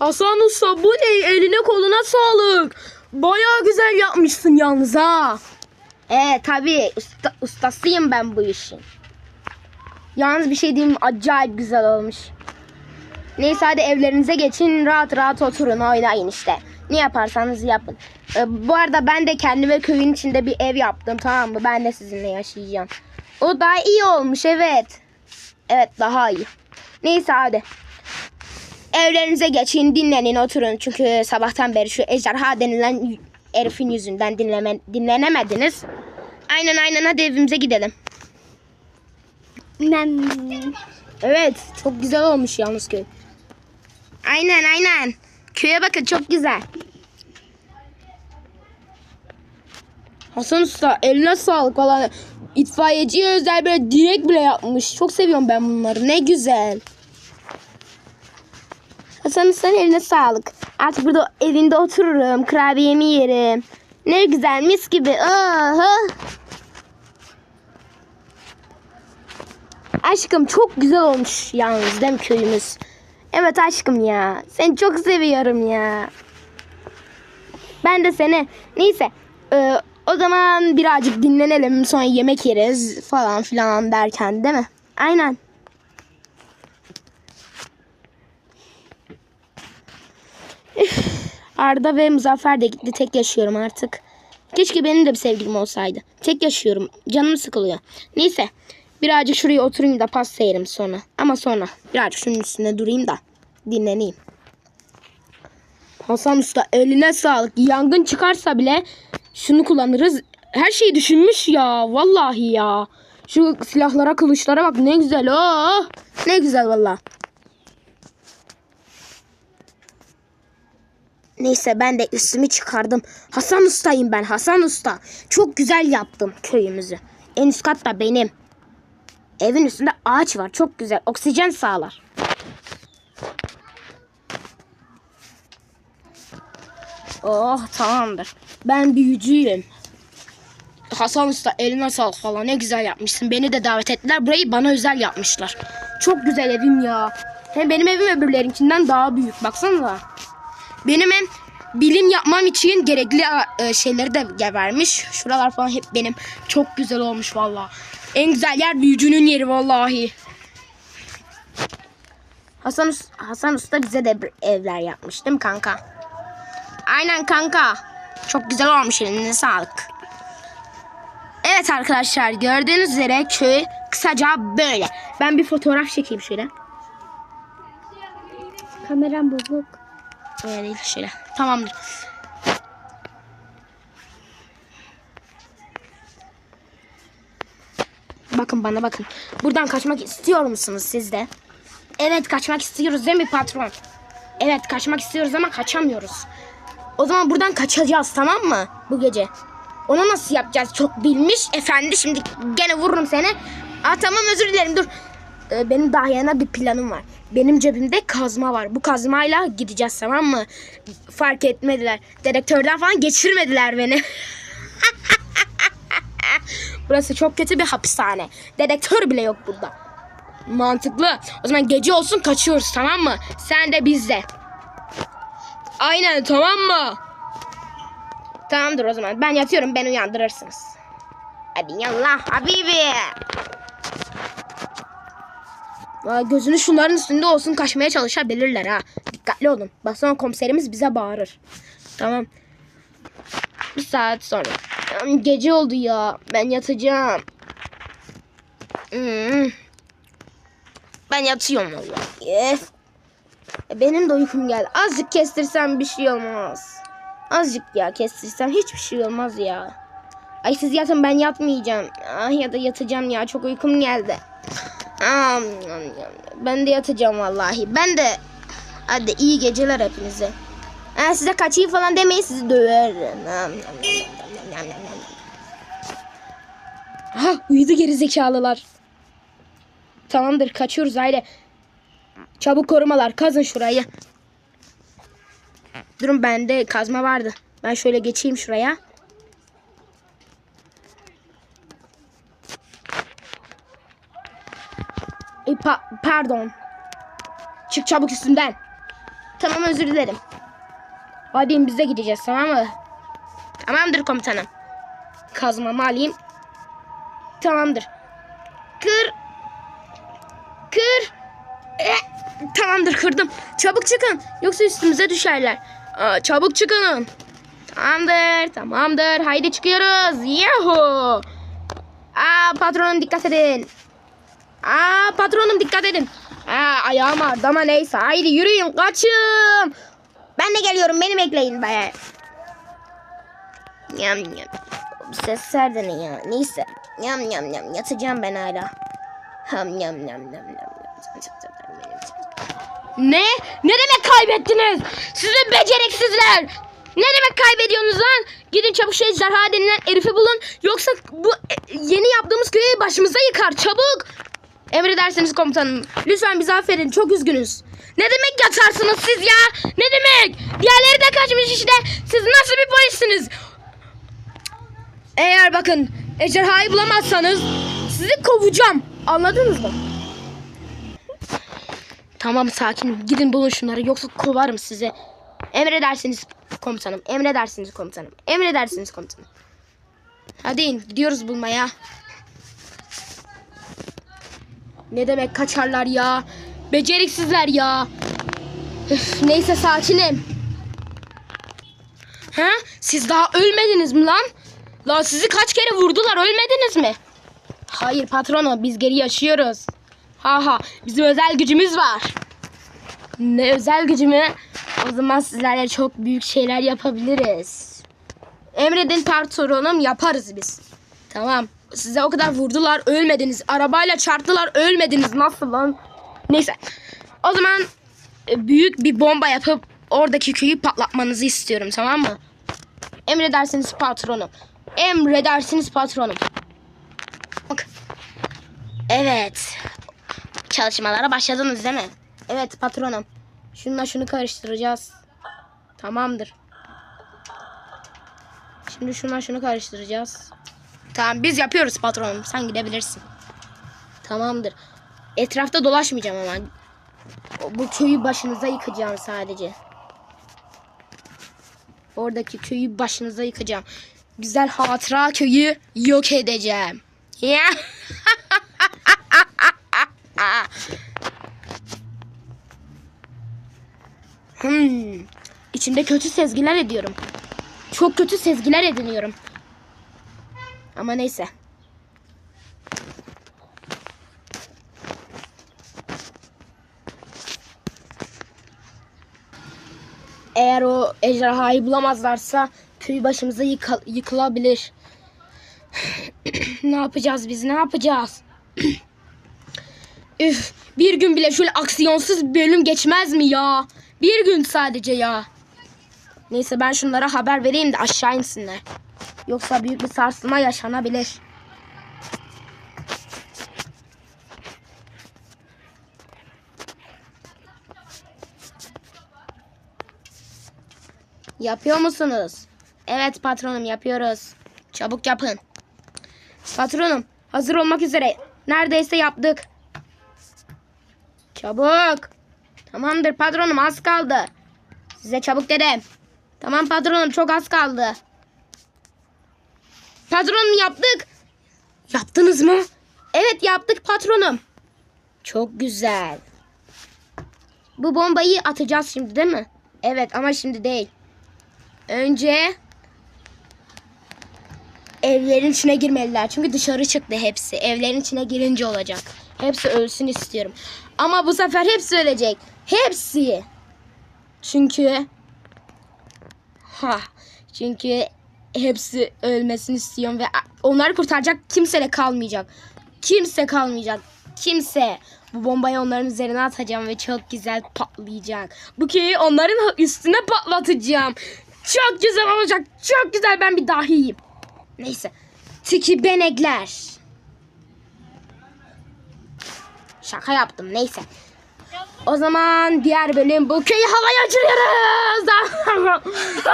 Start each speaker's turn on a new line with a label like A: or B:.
A: Hasan Usta bu ne? Eline koluna sağlık. Bayağı güzel yapmışsın yalnız ha.
B: Ee tabii usta, ustasıyım ben bu işin. Yalnız bir şey diyeyim acayip güzel olmuş. Neyse hadi evlerinize geçin rahat rahat oturun oynayın işte. Ne yaparsanız yapın. Ee, bu arada ben de kendime köyün içinde bir ev yaptım tamam mı? Ben de sizinle yaşayacağım. O daha iyi olmuş evet. Evet daha iyi. Neyse hadi. Evlerinize geçin dinlenin oturun. Çünkü sabahtan beri şu ejderha denilen herifin yüzünden dinleme, dinlenemediniz. Aynen aynen hadi evimize gidelim. Evet çok güzel olmuş yalnız köy. Aynen aynen. Köye bakın çok güzel.
A: Hasan Usta eline sağlık valla. İtfaiyeciye özel böyle direk bile yapmış. Çok seviyorum ben bunları. Ne güzel.
B: Usta'nın eline sağlık. Artık burada evinde otururum. Kurabiyemi yerim. Ne güzel mis gibi. Aha. Aşkım çok güzel olmuş yalnız değil mi köyümüz? Evet aşkım ya. Seni çok seviyorum ya. Ben de seni. Neyse. e, o zaman birazcık dinlenelim. Sonra yemek yeriz falan filan derken değil mi? Aynen. Arda ve Muzaffer de gitti. Tek yaşıyorum artık. Keşke benim de bir sevgilim olsaydı. Tek yaşıyorum. Canım sıkılıyor. Neyse. Birazcık şuraya oturayım da pasta yerim sonra. Ama sonra. Birazcık şunun üstünde durayım da. Dinleneyim.
A: Hasan Usta eline sağlık. Yangın çıkarsa bile şunu kullanırız. Her şeyi düşünmüş ya. Vallahi ya. Şu silahlara kılıçlara bak ne güzel. Oh.
B: Ne güzel valla. Neyse ben de üstümü çıkardım. Hasan Usta'yım ben Hasan Usta. Çok güzel yaptım köyümüzü. En üst kat da benim. Evin üstünde ağaç var. Çok güzel. Oksijen sağlar. Oh tamamdır. Ben büyücüyüm.
A: Hasan Usta eline sağlık falan ne güzel yapmışsın. Beni de davet ettiler. Burayı bana özel yapmışlar.
B: Çok güzel evim ya. Hem benim evim öbürlerinkinden daha büyük. Baksanıza.
A: Benim hem bilim yapmam için gerekli e, şeyleri de vermiş. Şuralar falan hep benim. Çok güzel olmuş valla. En güzel yer büyücünün yeri vallahi.
B: Hasan, Hasan Usta bize de evler yapmış değil mi kanka? Aynen kanka. Çok güzel olmuş eline sağlık. Evet arkadaşlar gördüğünüz üzere köy kısaca böyle. Ben bir fotoğraf çekeyim şöyle. Kameram bozuk. Öyle değil şöyle. Tamamdır. Bakın bana bakın. Buradan kaçmak istiyor musunuz siz de? Evet kaçmak istiyoruz değil mi patron? Evet kaçmak istiyoruz ama kaçamıyoruz. O zaman buradan kaçacağız tamam mı bu gece? Onu nasıl yapacağız? Çok bilmiş efendi. Şimdi gene vururum seni. Aa tamam özür dilerim dur. Ee, benim daha yana bir planım var. Benim cebimde kazma var. Bu kazmayla gideceğiz tamam mı? Fark etmediler. Dedektörden falan geçirmediler beni. Burası çok kötü bir hapishane. Dedektör bile yok burada.
A: Mantıklı. O zaman gece olsun kaçıyoruz tamam mı? Sen de biz de. Aynen tamam mı?
B: Tamamdır o zaman. Ben yatıyorum. Ben uyandırırsınız. Hadi yallah habibi.
A: Gözünü şunların üstünde olsun kaçmaya çalışabilirler ha.
B: Dikkatli olun. Bak sonra komiserimiz bize bağırır.
A: Tamam.
B: Bir saat sonra. Gece oldu ya. Ben yatacağım. Hmm. Ben yatıyorum valla. Yes. E, Benim de uykum geldi. Azıcık kestirsem bir şey olmaz. Azıcık ya kestirsem hiçbir şey olmaz ya. Ay siz yatın ben yatmayacağım. Ah ya da yatacağım ya çok uykum geldi. Ben de yatacağım vallahi. Ben de hadi iyi geceler hepinize. Ha, size kaçayım falan demeyin sizi döverim.
A: Ha uyudu geri zekalılar. Tamamdır kaçıyoruz aile. Çabuk korumalar kazın şurayı.
B: Durun bende kazma vardı. Ben şöyle geçeyim şuraya. E, pa- pardon.
A: Çık çabuk üstünden.
B: Tamam özür dilerim. Hadi biz de gideceğiz tamam mı? Tamamdır komutanım. Kazmamı alayım. Tamamdır. Kır. Kır. E, tamamdır kırdım. Çabuk çıkın. Yoksa üstümüze düşerler. Aa, çabuk çıkın. Tamamdır. Tamamdır. Haydi çıkıyoruz. Yahoo. Aa patronum dikkat edin. Aa patronum dikkat edin. Aa ayağım ağrıdı ama neyse. Haydi yürüyün kaçın. Ben de geliyorum beni bekleyin be. Yam yam. Sesler de ne ya? Neyse. Yam yam yam. Yatacağım ben hala. Ham yam yam yam yam.
A: Ne? Ne demek kaybettiniz? Sizin beceriksizler. Ne demek kaybediyorsunuz lan? Gidin çabuk şu ejderha denilen herifi bulun. Yoksa bu e, yeni yaptığımız köyü başımıza yıkar. Çabuk. Emredersiniz komutanım. Lütfen bizi affedin. Çok üzgünüz. Ne demek yatarsınız siz ya? Ne demek? Diğerleri de kaçmış işte. Siz nasıl bir polissiniz? Eğer bakın ejderhayı bulamazsanız sizi kovacağım. Anladınız mı? Tamam sakin. Gidin bulun şunları yoksa kovarım sizi. Emredersiniz komutanım. Emredersiniz komutanım. Emredersiniz komutanım. Hadi in, gidiyoruz bulmaya. Ne demek kaçarlar ya? Beceriksizler ya. Üf, neyse sakinim. Ha? Siz daha ölmediniz mi lan? Lan sizi kaç kere vurdular ölmediniz mi? Hayır patronu biz geri yaşıyoruz. Ha ha bizim özel gücümüz var. Ne özel gücümü? O zaman sizlerle çok büyük şeyler yapabiliriz. Emredin patronum yaparız biz. Tamam. Size o kadar vurdular ölmediniz. Arabayla çarptılar ölmediniz. Nasıl lan? Neyse. O zaman e, büyük bir bomba yapıp oradaki köyü patlatmanızı istiyorum tamam mı? Emredersiniz patronum. Emredersiniz patronum. Bak. Evet. Çalışmalara başladınız değil mi? Evet patronum. Şununla şunu karıştıracağız. Tamamdır. Şimdi şununla şunu karıştıracağız. Tamam biz yapıyoruz patronum. Sen gidebilirsin. Tamamdır. Etrafta dolaşmayacağım ama. Bu köyü başınıza yıkacağım sadece. Oradaki köyü başınıza yıkacağım. Güzel hatıra köyü yok edeceğim. Ya. Hmm. İçimde kötü sezgiler ediyorum. Çok kötü sezgiler ediniyorum. Ama neyse. Eğer o ejderhayı bulamazlarsa köy başımıza yıka- yıkılabilir. ne yapacağız biz ne yapacağız? Üf, bir gün bile şöyle aksiyonsuz bölüm geçmez mi ya? Bir gün sadece ya. Neyse ben şunlara haber vereyim de aşağı insinler. Yoksa büyük bir sarsılma yaşanabilir. Yapıyor musunuz? Evet patronum yapıyoruz. Çabuk yapın. Patronum hazır olmak üzere. Neredeyse yaptık. Çabuk. Tamamdır patronum az kaldı. Size çabuk dedim. Tamam patronum çok az kaldı. Patronum yaptık. Yaptınız mı? Evet yaptık patronum. Çok güzel. Bu bombayı atacağız şimdi değil mi? Evet ama şimdi değil. Önce evlerin içine girmeliler. Çünkü dışarı çıktı hepsi. Evlerin içine girince olacak. Hepsi ölsün istiyorum. Ama bu sefer hepsi ölecek. Hepsi. Çünkü ha çünkü hepsi ölmesini istiyorum ve onları kurtaracak kimse de kalmayacak. Kimse kalmayacak. Kimse. Bu bombayı onların üzerine atacağım ve çok güzel patlayacak. Bu köyü onların üstüne patlatacağım. Çok güzel olacak. Çok güzel. Ben bir dahiyim. Neyse. Tiki benekler. Şaka yaptım. Neyse. O zaman diğer bölüm bu köyü havaya uçuruyoruz.